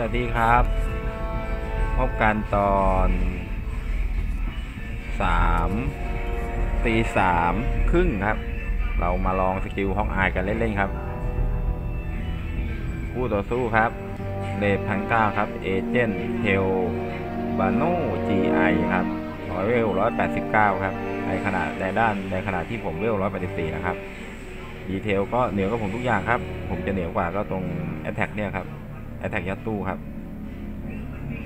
สวัสดีครับ พบกันตอนสามตีสามครึ่งครับ เรามาลองสกิลฮอกอายกันเล่นๆครับคู่ต่อสู้ครับเลดพันเก้าครับเอเจนต์เทลบาโน่จีไอครับร้อยเวลร้อยแปดสิบเก้าครับ ในขณะในด้านในขณะที่ผมเวลร้อยแปดสิบสี่นะครับดีเทลก็เหนือกว่าผมทุกอย่างครับ ผมจะเหนือกว่าก็ตรงแอตแทกเนี่ยครับ แอตแทกยัดตู้ครับ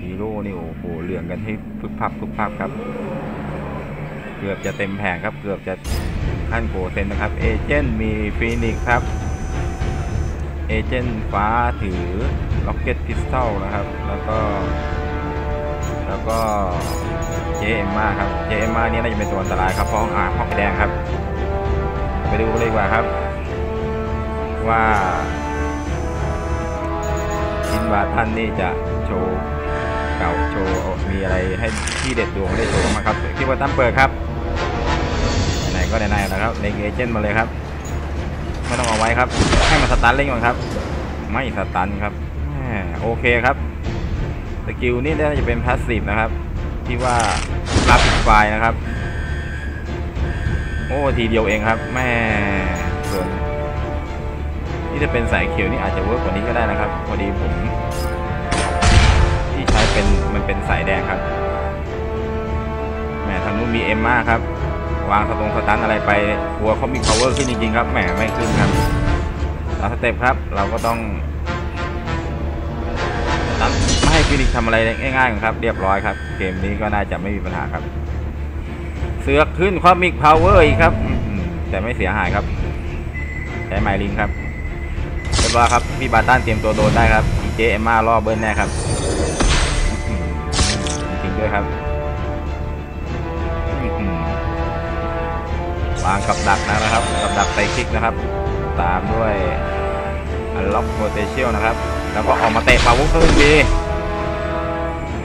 ฮีโร่นี่โอ้โหเหลืองกันให้พึบพับพึบพับครับ เกือบจะเต็มแผงครับ เกือบจะขั้นโกเซนนะครับ เอเจนต์มีฟีนิกครับ เอเจนต์ฟ้าถือล็อกเก็ตพิสตอลนะครับ แล้วก็ แล้วก็เจเอ็มมาครับ เจเอ็มมานี่น่าจะเป็นตัวอันตรายครับเพราะห้องอ่าห้องแดงครับ ไปดูเลยดีกว่าครับ ว่า ชินบาท่านนี่จะโชว์เก่าโชว์มีอะไรให้ที่เด็ดดวงได้โชว์มาครับที่ว่าตั้มเปิดครับไหนก็ไหนๆนะครับเล็งเอเจนต์มาเลยครับไม่ต้องเอาไว้ครับ ให้มันสตันเล่นก่อนครับ ไม่สตันครับโอเคครับสกิลนี่น่าจะเป็นพาสซีฟนะครับ ที่ว่ารับปิดไฟนะครับ โอ้ทีเดียวเองครับแม่ส่วน นี่จะเป็นสายเขียวนี่อาจจะเวิร์กกว่านี้ก็ได้นะครับ พอดีผม ที่ใช้เป็นมันเป็นสายแดงครับแหมทางนู้นมีเอ็มมาครับ วางสตรงสตันอะไรไปกลัวเขามี power ขึ้นจริงๆครับแหมไม่ขึ้นครับเราสเต็ปครับ เราก็ต้องตันไม่ให้ฟินิกทำอะไรง่ายๆครับ เรียบร้อยครับ เกมนี้ก็น่าจะไม่มีปัญหาครับ เสือกขึ้นความมิกพาวเวอร์อีกครับ แต่ไม่เสียหายครับ ใช้ไมลิงครับ บร้อยครับพี่บาตันเตรียมตัวโดนได้ครับดีเจเอ็มมาล่อเบิร์นแน่ครับจริงด้วยครับวางกับดักนะครับกับดักไซคิกนะครับ ตามด้วยอันล็อกโพเทเชียลนะครับ แล้วก็ออกมาเตะปาวุ้ขึ้นดี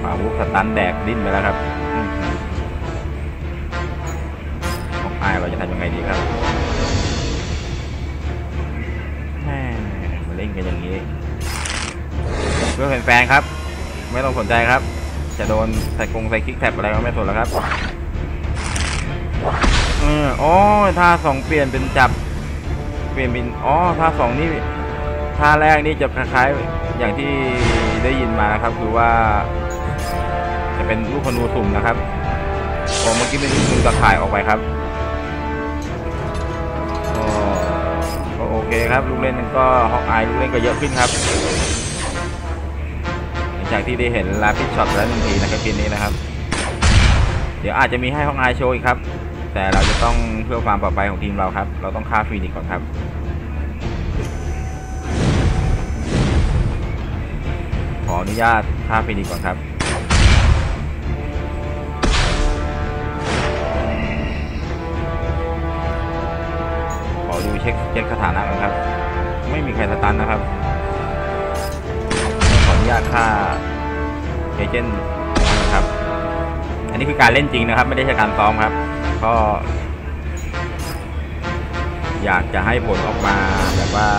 ปาวุ้สตันแดกดิ้นไปแล้วครับอืมของอายเราจะทำยังไงดีครับ กันอย่างนี้เพื่อแฟนๆครับ ไม่ต้องสนใจครับ จะโดนใส่กรงใส่คลิกแท็บอะไรก็ไม่สนแล้วครับเอออ๋อท่าสองเปลี่ยนเป็นจับ เปลี่ยนเป็นอ๋อท่าสองนี่ท่าแรกนี่จะคล้ายๆอย่างที่ได้ยินมานะครับ คือว่า จะเป็นลูกคนูสุ่มนะครับผมเมื่อกี้เป็นลูกคนูตะข่ายออกไปครับ คครับลูกเล่นก็ฮอกอายลูกเล่นก็เยอะขึ้นครับหลังจากที่ได้เห็นลาพิชช็อตแล้วหนึ่งทีนะครับทีนี้นะครับ เดี๋ยวอาจจะมีให้ฮอกอายโชว์อีกครับ แต่เราจะต้องเพื่อความปลอดภัยของทีมเราครับ เราต้องฆ่าฟีนิกก่อนครับขออนุญาตฆ่าฟีนิกก่อนครับ ช็คเช็คสถานะก่อนครับ ไม่มีใครสตันนะครับ ขออนุญาตค่าเอเจนต์นะครับ อันนี้คือการเล่นจริงนะครับ ไม่ได้ใช่การซ้อมครับ ก็ อยากจะให้ผลออกมาแบบว่า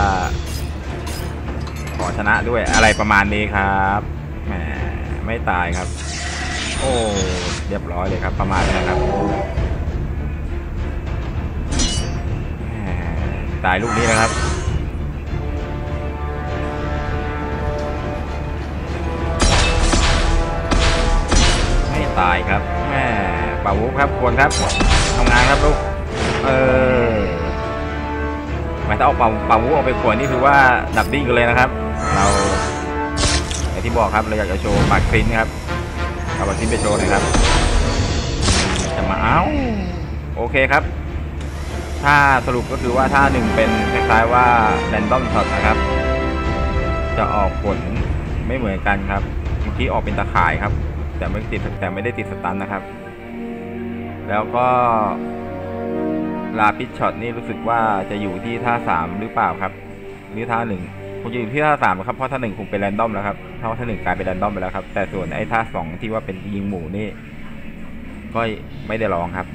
ขอชนะด้วยอะไรประมาณนี้ครับแหมไม่ตายครับ โอ้ เรียบร้อยเลยครับ ประมาณนี้นะครับ ตายลูกนี้นะครับไม่ตายครับแม่ป่าวุครับควรครับทำงานครับลูกเออหมายถ้าเอาป่าป่าวุออกไปขวนนี่คือว่าดับดิ้งกันเลยนะครับ เราอย่างที่บอกครับเราอยากจะโชว์ปากคลินครับเอาปากคลินไปโชว์หน่อยครับจะมาเอาโอเคครับ ถ้าสรุปก็คือว่าถ้าหนึ่งเป็นคล้ายๆว่าแรนดอมช็อตนะครับ จะออกผลไม่เหมือนกันครับเมื่อกี้ออกเป็นตะข่ายครับ แต่ไม่ติดแต่ไม่ได้ติดสตันนะครับ แล้วก็ลาพิชช็อตนี่รู้สึกว่าจะอยู่ที่ท่าสามหรือเปล่าครับหรือท่าหนึ่งคงจะอยู่ที่ท่าสามครับเพราะท่าหนึ่งคงเป็นแรนดอมแล้วครับถ้าท่าหนึ่งกลายเป็นแรนดอมไปแล้วครับแต่ส่วนไอ้ท่าสองที่ว่าเป็นยิงหมูนี่ก็ไม่ได้ลองครับ